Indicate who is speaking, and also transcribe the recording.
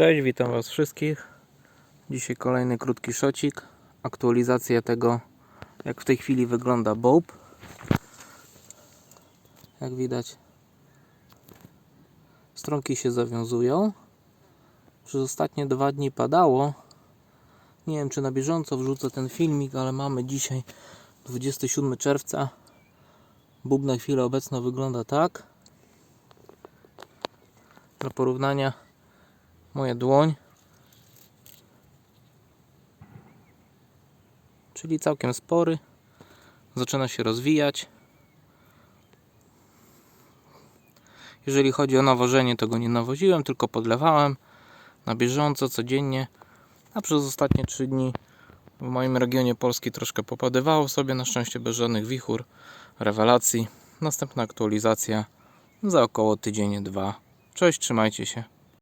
Speaker 1: Cześć, witam Was wszystkich. Dzisiaj kolejny krótki szocik. Aktualizacja tego, jak w tej chwili wygląda bulb. Jak widać, stronki się zawiązują. Przez ostatnie dwa dni padało. Nie wiem, czy na bieżąco wrzucę ten filmik, ale mamy dzisiaj 27 czerwca. Bób na chwilę obecną wygląda tak. Dla porównania moja dłoń. Czyli całkiem spory. Zaczyna się rozwijać. Jeżeli chodzi o nawożenie, to go nie nawoziłem, tylko podlewałem na bieżąco, codziennie. A przez ostatnie 3 dni w moim regionie Polski troszkę popadywało sobie, na szczęście bez żadnych wichur, rewelacji. Następna aktualizacja za około tydzień, dwa. Cześć, trzymajcie się.